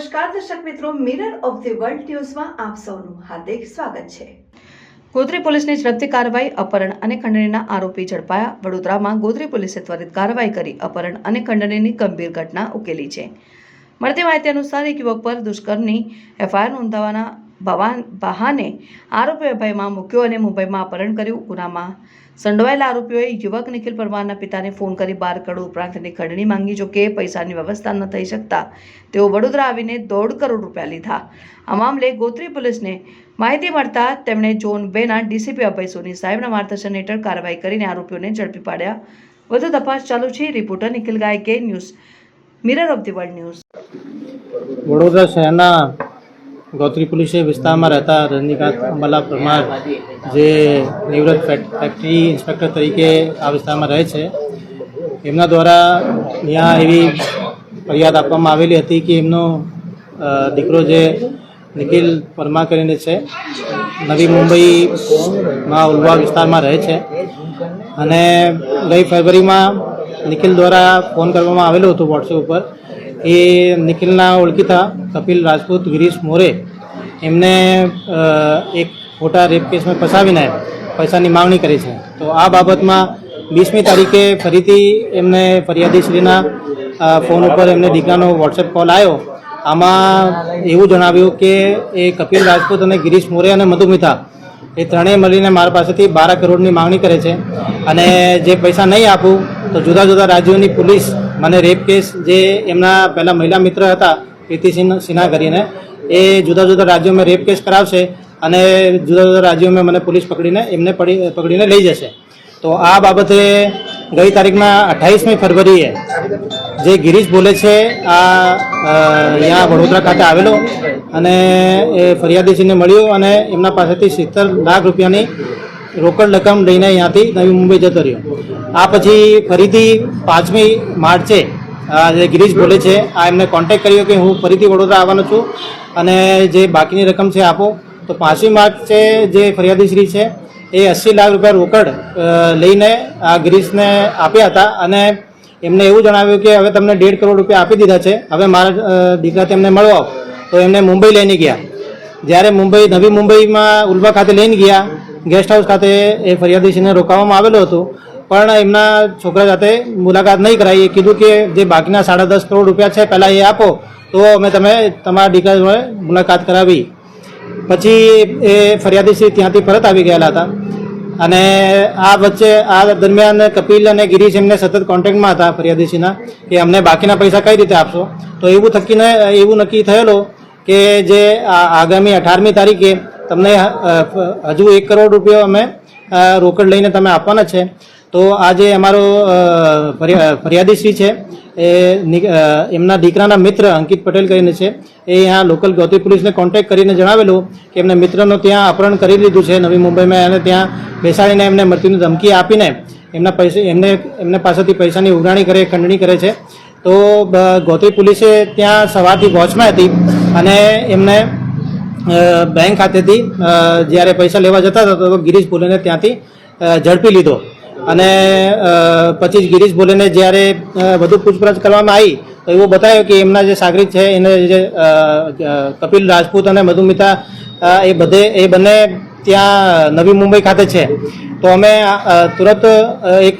નમસ્કાર, દર્શક મિત્રો મિરર ઓફ ધી વર્લ્ડ ન્યૂઝમાં આપ સૌનું હાર્દિક સ્વાગત છે. ગોધરી પોલીસની ઝડપથી કાર્યવાહી, અપહરણ અને ખંડણીના આરોપી ઝડપાયા. વડોદરામાં ગોધરી પોલીસે ત્વરિત કાર્યવાહી કરી, અપહરણ અને ખંડણીની ગંભીર ઘટના ઉકેલી છે. મળતી માહિતી અનુસાર, એક યુવક પર દુષ્કર્મની એફઆઈઆર નોંધાવવાના બહાને આરોપીએ ભયમાં મૂક્યો અને મુંબઈમાં અપહરણ કર્યું ગુનામાં. સંડોવાયેલા આરોપીઓએ યુવક નિખિલ પરમારના પિતાને ફોન કરી બાર કરોડ ઉપરાંતની ખંડણી માંગી, જો કે પૈસાની વ્યવસ્થા ન થઈ શકતા. તેઓ વડોદરા આવીને દોઢ કરોડ રૂપિયા લીધા. આ મામલે ગોત્રી પોલીસને માહિતી મળતા તેમણે ઝોન બેના ડીસીપી અભય સોની સાહેબના માર્ગદર્શન હેઠળ કાર્યવાહી કરીને આરોપીઓને ઝડપી પાડ્યા. વધુ તપાસ ચાલુ છે. Reporter Nikhil Gayke news, mirror of the world news. Vadodara શહેરના ગોત્રી પોલીસે વિસ્તારમાં રહેતા રજનીકાંત અંબાલા પરમાર, જે નિવૃત્ત ફેક- ફેક્ટરી ઇન્સ્પેક્ટર તરીકે આ વિસ્તારમાં રહે છે. એમના દ્વારા અહીંયા એવી ફરિયાદ આપવામાં આવેલી હતી કે એમનો દીકરો જે નિખિલ પરમાર કરીને છે, નવી મુંબઈમાં ઉલવા વિસ્તારમાં રહે છે. અને ગઈ ફેબ્રુઆરીમાં નિખિલ દ્વારા ફોન કરવામાં આવેલો હતો વોટ્સએપ ઉપર એ નિખિલના ઓળખીતા કપિલ રાજપૂત, ગિરીશ મોરે એમને એક ખોટા રેપ કેસમાં ફસાવીને પૈસાની માંગણી કરી છે. તો આ બાબતમાં વીસમી તારીખે ફરીથી એમને ફરિયાદીશ્રીના ફોન ઉપર એમને દીકરાનો વોટ્સએપ કોલ આવ્યો. આમાં એવું જણાવ્યું કે એ કપિલ રાજપૂત અને ગિરીશ મોરે અને મધુમિતા એ ત્રણેય મળીને મારા પાસેથી બાર કરોડની માગણી કરે છે. અને જે પૈસા નહીં આપું તો જુદા જુદા રાજ્યોની પોલીસ મને રેપ કેસ જે એમના પહેલાં મહિલા મિત્ર હતા પ્રીતિ સિન્હા કરીને એ જુદા જુદા રાજ્યોમાં રેપ કેસ કરાવશે અને જુદા જુદા રાજ્યોમાં મને પોલીસ પકડીને, એમને પકડીને લઈ જશે. તો આ બાબતે ગઈ તારીખના અઠ્ઠાવીસમી ફેબ્રુઆરીએ જે ગિરીશ બોલે છે, આ અહીંયા વડોદરા ખાતે આવેલો અને એ ફરિયાદીશ્રીને મળ્યો અને એમના પાસેથી સિત્તેર લાખ રૂપિયાની રોકડ રકમ લઈને અહીંયાથી નવી મુંબઈ જતો રહ્યો. આ પછી ફરીથી પાંચમી માર્ચે જે ગિરીશ બોલે છે, આ એમને કોન્ટેક્ટ કર્યો કે હું ફરીથી વડોદરા આવવાનો છું અને જે બાકીની રકમ છે આપો. તો પાંચમી માર્ચે જે ફરિયાદીશ્રી છે, એ અસ્સી લાખ રૂપિયા રોકડ લઈને આ ગિરીશને આપ્યા હતા અને એમને એવું જણાવ્યું કે હવે તમને દેઢ કરોડ રૂપિયા આપી દીધા છે, હવે મારા દીકરા તેમને મળો આવો. તો એમને મુંબઈ લઈને ગયા. જ્યારે મુંબઈ, નવી મુંબઈમાં ઉલ્વા ખાતે લઈને ગયા ગેસ્ટ હાઉસ ખાતે એ ફરિયાદીશ્રીને રોકાવામાં આવેલો હતું. પણ એમના છોકરા સાથે મુલાકાત નહીં કરાવી એ કીધું કે જે બાકીના સાડા દસ કરોડ રૂપિયા છે, પહેલાં એ આપો. તો અમે તમે તમારા દીકરા મુલાકાત કરાવી. પછી એ ફરિયાદીશ્રી ત્યાંથી પરત આવી ગયેલા હતા. અને આ વચ્ચે, આ દરમિયાન કપિલ અને ગિરીશ એમને સતત કોન્ટેક્ટમાં હતા ફરિયાદીશ્રીના કે અમને બાકીના પૈસા કઈ રીતે આપશો? તો એવું થકીને એવું નક્કી થયેલો કે જે આગામી અઢારમી તારીખે તમને હજુ એક કરોડ રૂપિયા અમે રોકડ લઈને તમે આપવાના છે. તો આજે અમારો ફરિયાદીશ્રી છે. એ એમના દીકરાના મિત્ર અંકિત પટેલ કરીને છે. એ અહીંયા લોકલ ગૌતી પોલીસને કોન્ટેક્ટ કરીને જણાવેલું કે એમના મિત્રનો ત્યાં અપહરણ કરી લીધું છે નવી મુંબઈમાં અને ત્યાં બેસાડીને એમને મૃત્યુની ધમકી આપીને એમના પૈસા, એમને એમને પાસેથી પૈસાની ઉઘરાણી કરે, ખંડણી કરે છે. તો ગોત્રી પોલીસે ત્યાં સવારથી વોચમાં હતી અને એમને બેંક ખાતેથી જ્યારે પૈસા લેવા જતા હતા તો ગિરીશ પુલેને ત્યાંથી ઝડપી લીધો. અને પછી ગિરીશ ભોલેને જ્યારે વધુ પૂછપરછ કરવામાં આવી, તો એવું બતાવ્યું કે એમના જે સાગરીત છે, એને જે કપિલ રાજપૂત અને મધુમિતા એ બધે, એ બંને ત્યાં નવી મુંબઈ ખાતે છે. તો અમે તુરંત એક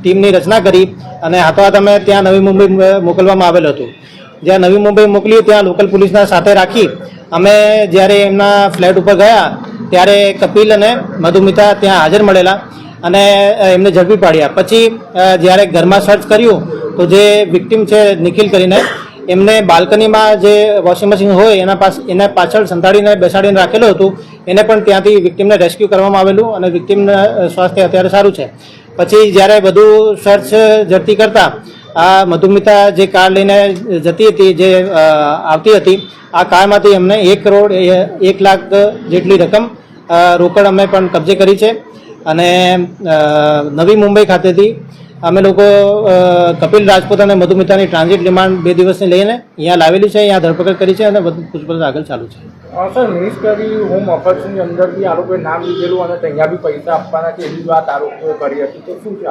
ટીમની રચના કરી અને હાથોહાથ અમે ત્યાં નવી મુંબઈ મોકલવામાં આવેલું હતું. જ્યાં નવી મુંબઈ મોકલી, ત્યાં લોકલ પોલીસના સાથે રાખી, અમે જ્યારે એમના ફ્લેટ ઉપર ગયા, ત્યારે કપિલ અને મધુમિતા ત્યાં હાજર મળેલા. અને એમને ઝડપી પાડ્યા. પછી જ્યારે ઘરમાં સર્ચ કર્યું, તો જે વિક્ટિમ છે નિખિલ કરીને, એમને બાલ્કનીમાં જે વોશિંગ મશીન હોય, એના પાસ, એના પાછળ સંતાડીને બેસાડીને રાખેલું હતું, એને પણ ત્યાંથી વિક્ટિમને રેસ્ક્યુ કરવામાં આવેલું અને વિક્ટિમના સ્વાસ્થ્ય અત્યારે સારું છે. પછી, જ્યારે બધું સર્ચ ઝડપી કરતાં, આ મધુમિતા જે કાર લઈને જતી હતી, જે આવતી હતી, આ કારમાંથી અમને એક કરોડ એક લાખ જેટલી રકમ રોકડ અમે પણ કબજે કરી છે. અને નવી મુંબઈ ખાતેથી અમે લોકો કપિલ રાજપૂત અને મધુમિતાની ટ્રાન્ઝિટ રિમાન્ડ બે દિવસની લઈને અહીંયા લાવેલી છે અહીંયા ધરપકડ કરી છે અને બધું પૂછપરછ આગળ ચાલુ છે. સર મિનિસ્ટરી હોમ અફેર્સની અંદર બી આ નામ લીધેલું અને ત્યાં બી પૈસા આપવાના છે એવી વાત આરોપીઓ કરી હતી. તો શું છે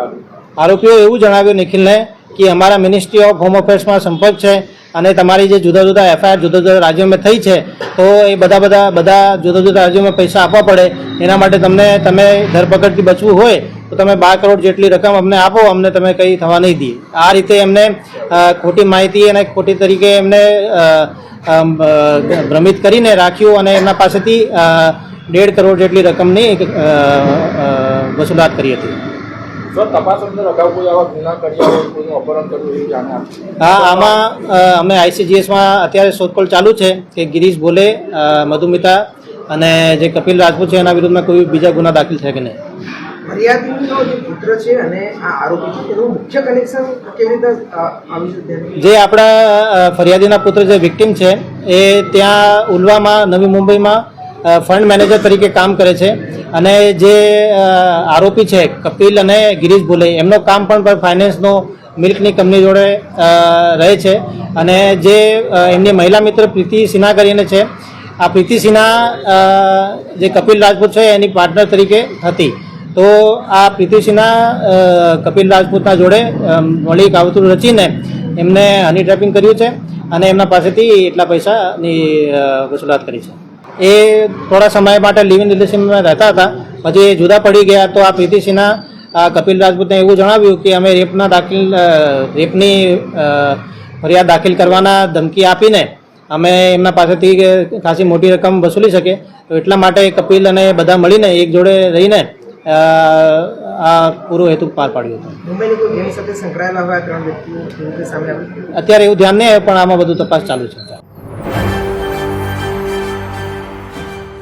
આરોપીઓ એવું જણાવ્યું નિખિલને કે અમારા મિનિસ્ટ્રી ઓફ હોમ અફેર્સમાં સંપર્ક છે અને તમારી જે જુદા જુદા એફઆઈઆર જુદા જુદા રાજ્યોમાં થઈ છે, તો એ બધા બધા બધા જુદા જુદા રાજ્યોમાં પૈસા આપવા પડે. એના માટે તમને, તમે ધરપકડથી બચવું હોય, તો તમે બાર કરોડ જેટલી રકમ અમને આપો, અમને તમે કંઈ થવા નહીં દઈએ. આ રીતે એમને ખોટી માહિતી અને ખોટી તરીકે એમને ભ્રમિત કરીને રાખ્યું અને એમના પાસેથી દેઢ કરોડ જેટલી રકમની વસૂલાત કરી હતી. હા આમાં અમે આઈસીજીએસમાં અત્યારે શોધખોળ ચાલુ છે કે ગિરીશ બોલે મધુમિતા અને જે કપિલ રાજપૂત છે એના વિરુદ્ધમાં કોઈ બીજા ગુના દાખલ છે કે નહીં જે પુત્ર છે અને આ આરોપી છે તેનું મુખ્ય કનેક્શન કેવી રીતે અ, આવી છે ધ્યાનમાં? જે આપણા ફરિયાદીના પુત્ર જે વિક્ટિમ છે એ ત્યાં ઉલવામાં નવી મુંબઈમાં ફંડ મેનેજર તરીકે કામ કરે છે. અને જે આરોપી છે, કપિલ અને ગિરીશ ભુલે, એમનો કામ પણ ફાઇનાન્સનો મિલ્કની કંપની જોડે રહે છે. અને જે એમની મહિલા મિત્ર પ્રીતિ સિન્હા કરીને છે, આ પ્રીતિ સિન્હા જે કપિલ રાજપૂત છે, એની પાર્ટનર તરીકે હતી. તો આ પ્રીતિ સિન્હા કપિલ રાજપૂતના જોડે મળી કાવતરું રચીને એમને હની ટ્રેપિંગ કર્યું છે અને એમના પાસેથી એટલા પૈસાની વસૂલાત કરી છે. એ થોડા સમય માટે લિવ ઇન રિલેશનમાં રહેતા હતા. પછી એ જુદા પડી ગયા તો આ પ્રીતિ સિન્હા કપિલ રાજપૂતને એવું જણાવ્યું કે અમે રેપના દાખલ રેપની ફરિયાદ દાખલ કરવાના ધમકી આપીને અમે એમના પાસેથી ખાસી મોટી રકમ વસૂલી શકે તો એટલા માટે કપિલ અને બધા મળીને એક જોડે રહીને આ પૂરો હેતુ પાર પાડ્યો હતો. અત્યારે એવું ધ્યાન નહીં આવે પણ આમાં બધું તપાસ ચાલુ છે.